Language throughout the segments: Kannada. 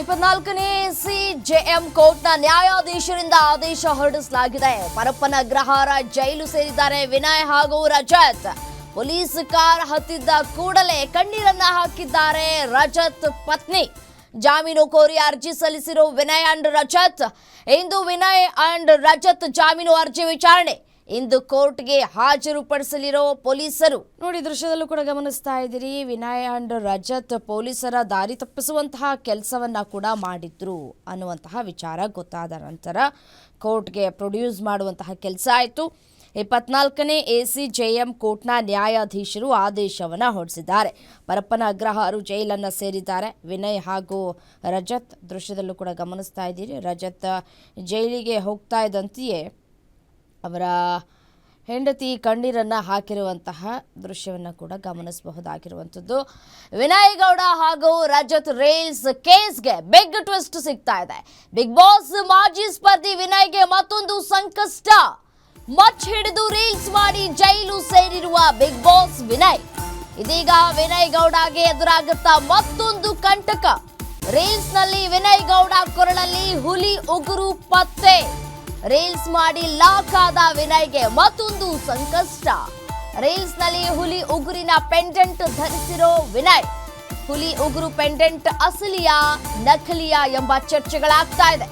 ಇಪ್ಪತ್ನಾಲ್ಕನೇ ಸಿಜೆಎಂ ಕೋರ್ಟ್ನ ನ್ಯಾಯಾಧೀಶರಿಂದ ಆದೇಶ ಹೊರಡಿಸಲಾಗಿದೆ. ಪರಪ್ಪನ ಅಗ್ರಹಾರ ಜೈಲು ಸೇರಿದ್ದಾರೆ. ವಿನಯ್ ಹಾಗೂ ರಜತ್ ಪೊಲೀಸ್ ಕಾರ್ ಹತ್ತಿದ್ದ ಕೂಡಲೇ ಕಣ್ಣೀರನ್ನ ಹಾಕಿದ್ದಾರೆ ರಜತ್ ಪತ್ನಿ. ಜಾಮೀನು ಕೋರಿ ಅರ್ಜಿ ಸಲ್ಲಿಸಿರೋ ವಿನಯ್ ಅಂಡ್ ರಜತ್. ಇಂದು ವಿನಯ್ ಅಂಡ್ ರಜತ್ ಜಾಮೀನು ಅರ್ಜಿ ವಿಚಾರಣೆ. ಇಂದು ಕೋರ್ಟ್ಗೆ ಹಾಜರುಪಡಿಸಲಿರೋ ಪೊಲೀಸರು. ನೋಡಿ ದೃಶ್ಯದಲ್ಲೂ ಕೂಡ ಗಮನಿಸ್ತಾ ಇದ್ದೀರಿ. ವಿನಯ್ ಅಂಡ್ ರಜತ್ ಪೊಲೀಸರ ದಾರಿ ತಪ್ಪಿಸುವಂತಹ ಕೆಲಸವನ್ನ ಕೂಡ ಮಾಡಿದ್ರು ಅನ್ನುವಂತಹ ವಿಚಾರ ಗೊತ್ತಾದ ನಂತರ ಕೋರ್ಟ್ಗೆ ಪ್ರೊಡ್ಯೂಸ್ ಮಾಡುವಂತಹ ಕೆಲಸ ಆಯಿತು. ಇಪ್ಪತ್ನಾಲ್ಕನೇ ಎ ಸಿ ಜೆಎಂ ಕೋರ್ಟ್ನ ನ್ಯಾಯಾಧೀಶರು ಆದೇಶವನ್ನು ಹೊರಡಿಸಿದ್ದಾರೆ. ಪರಪ್ಪನ ಅಗ್ರಹಾರು ಜೈಲನ್ನು ಸೇರಿದ್ದಾರೆ. ವಿನಯ್ ಹಾಗೂ ರಜತ್ ದೃಶ್ಯದಲ್ಲೂ ಕೂಡ ಗಮನಿಸ್ತಾ ಇದ್ದೀರಿ. ರಜತ್ ಜೈಲಿಗೆ ಹೋಗ್ತಾ ಇದ್ದಂತೆಯೇ ಅವರ ಹೆಂಡತಿ ಕಣ್ಣೀರನ್ನು ಹಾಕಿರುವಂತಹ ದೃಶ್ಯವನ್ನು ಕೂಡ ಗಮನಿಸಬಹುದಾಗಿರುವಂಥದ್ದು. ವಿನಯ್ ಹಾಗೂ ರಜತ್ ರೇಲ್ಸ್ ಕೇಸ್ಗೆ ಬಿಗ್ ಟ್ವಿಸ್ಟ್ ಸಿಗ್ತಾ ಇದೆ. ಬಿಗ್ ಬಾಸ್ ಮಾಜಿ ಸ್ಪರ್ಧಿ ವಿನಯ್ಗೆ ಮತ್ತೊಂದು ಸಂಕಷ್ಟ. ಮಚ್ ಹಿಡಿದು ರೀಲ್ಸ್ ಮಾಡಿ ಜೈಲು ಸೇರಿರುವ ಬಿಗ್ ಬಾಸ್ ವಿನಯ್. ಇದೀಗ ವಿನಯ್ ಗೌಡಗೆ ಎದುರಾಗುತ್ತಾ ಮತ್ತೊಂದು ಕಂಟಕ. ರೀಲ್ಸ್ನಲ್ಲಿ ವಿನಯ್ ಗೌಡ ಕೊರಳಲ್ಲಿ ಹುಲಿ ಉಗುರು ಪತ್ತೆ. ರೀಲ್ಸ್ ಮಾಡಿ ಲಾಕ್ ಆದ ವಿನಯ್ಗೆ ಮತ್ತೊಂದು ಸಂಕಷ್ಟ. ರೀಲ್ಸ್ನಲ್ಲಿ ಹುಲಿ ಉಗುರಿನ ಪೆಂಡೆಂಟ್ ಧರಿಸಿರೋ ವಿನಯ್. ಹುಲಿ ಉಗುರು ಪೆಂಡೆಂಟ್ ಅಸಲಿಯ, ನಕಲಿಯ ಎಂಬ ಚರ್ಚೆಗಳಾಗ್ತಾ ಇದೆ.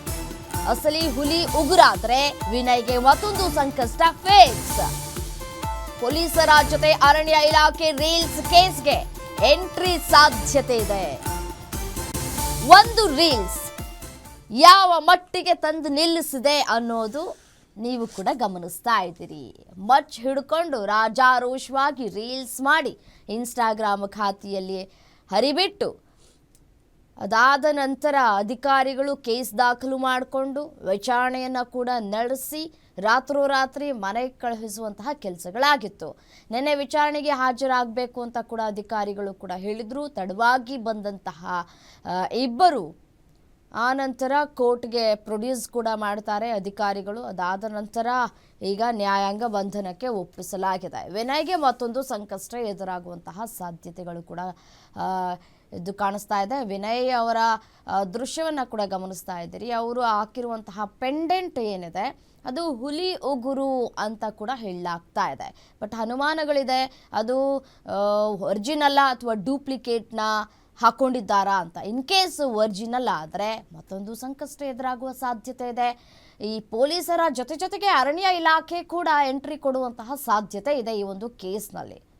ಅಸಲಿ ಹುಲಿ ಉಗುರಾದ್ರೆ ವಿನಯ್ಗೆ ಮತ್ತೊಂದು ಸಂಕಷ್ಟ ಫೇಸ್ ಪೊಲೀಸರ ಜೊತೆ ಅರಣ್ಯ ಇಲಾಖೆ ರೀಲ್ಸ್ ಕೇಸ್ಗೆ ಎಂಟ್ರಿ ಸಾಧ್ಯತೆ ಇದೆ. ಒಂದು ರೀಲ್ಸ್ ಯಾವ ಮಟ್ಟಿಗೆ ತಂದು ನಿಲ್ಲಿಸಿದೆ ಅನ್ನೋದು ನೀವು ಕೂಡ ಗಮನಿಸ್ತಾ ಇದ್ದೀರಿ. ಮಚ್ ಹಿಡ್ಕೊಂಡು ರಾಜಾರೋಷವಾಗಿ ರೀಲ್ಸ್ ಮಾಡಿ ಇನ್ಸ್ಟಾಗ್ರಾಮ್ ಖಾತೆಯಲ್ಲಿ ಹರಿಬಿಟ್ಟು, ಅದಾದ ನಂತರ ಅಧಿಕಾರಿಗಳು ಕೇಸ್ ದಾಖಲು ಮಾಡಿಕೊಂಡು ವಿಚಾರಣೆಯನ್ನು ಕೂಡ ನಡೆಸಿ ರಾತ್ರೋರಾತ್ರಿ ಮನೆಗೆ ಕಳುಹಿಸುವಂತಹ ಕೆಲಸಗಳಾಗಿತ್ತು. ನಿನ್ನೆ ವಿಚಾರಣೆಗೆ ಹಾಜರಾಗಬೇಕು ಅಂತ ಕೂಡ ಅಧಿಕಾರಿಗಳು ಕೂಡ ಹೇಳಿದರು. ತಡವಾಗಿ ಬಂದಂತಹ ಇಬ್ಬರು ಆ ನಂತರ ಕೋರ್ಟ್ಗೆ ಪ್ರೊಡ್ಯೂಸ್ ಕೂಡ ಮಾಡ್ತಾರೆ ಅಧಿಕಾರಿಗಳು. ಅದಾದ ನಂತರ ಈಗ ನ್ಯಾಯಾಂಗ ಬಂಧನಕ್ಕೆ ಒಪ್ಪಿಸಲಾಗಿದೆ. ವಿನಯ್ಗೆ ಮತ್ತೊಂದು ಸಂಕಷ್ಟ ಎದುರಾಗುವಂತಹ ಸಾಧ್ಯತೆಗಳು ಕೂಡ ಇದು ಕಾಣಿಸ್ತಾ ಇದೆ. ವಿನಯ್ ಅವರ ದೃಶ್ಯವನ್ನು ಕೂಡ ಗಮನಿಸ್ತಾ ಇದ್ದೀರಿ. ಅವರು ಹಾಕಿರುವಂತಹ ಪೆಂಡೆಂಟ್ ಏನಿದೆ, ಅದು ಹುಲಿ ಉಗುರು ಅಂತ ಕೂಡ ಹೇಳಲಾಗ್ತಾ ಇದೆ. ಬಟ್ ಅನುಮಾನಗಳಿದೆ ಅದು ಒರಿಜಿನಲ್ಲ ಅಥವಾ ಡೂಪ್ಲಿಕೇಟ್ನ ಹಾಕೊಂಡಿದ್ದಾರಾ ಅಂತ. ಇನ್ ಕೇಸ್ ಒರಿಜಿನಲ್ ಆದರೆ ಮತ್ತೊಂದು ಸಂಕಷ್ಟ ಎದುರಾಗುವ ಸಾಧ್ಯತೆ ಇದೆ. ಈ ಪೊಲೀಸರ ಜೊತೆ ಜೊತೆಗೆ ಅರಣ್ಯ ಇಲಾಖೆ ಕೂಡ ಎಂಟ್ರಿ ಕೊಡುವಂತಹ ಸಾಧ್ಯತೆ ಇದೆ ಈ ಒಂದು ಕೇಸ್ನಲ್ಲಿ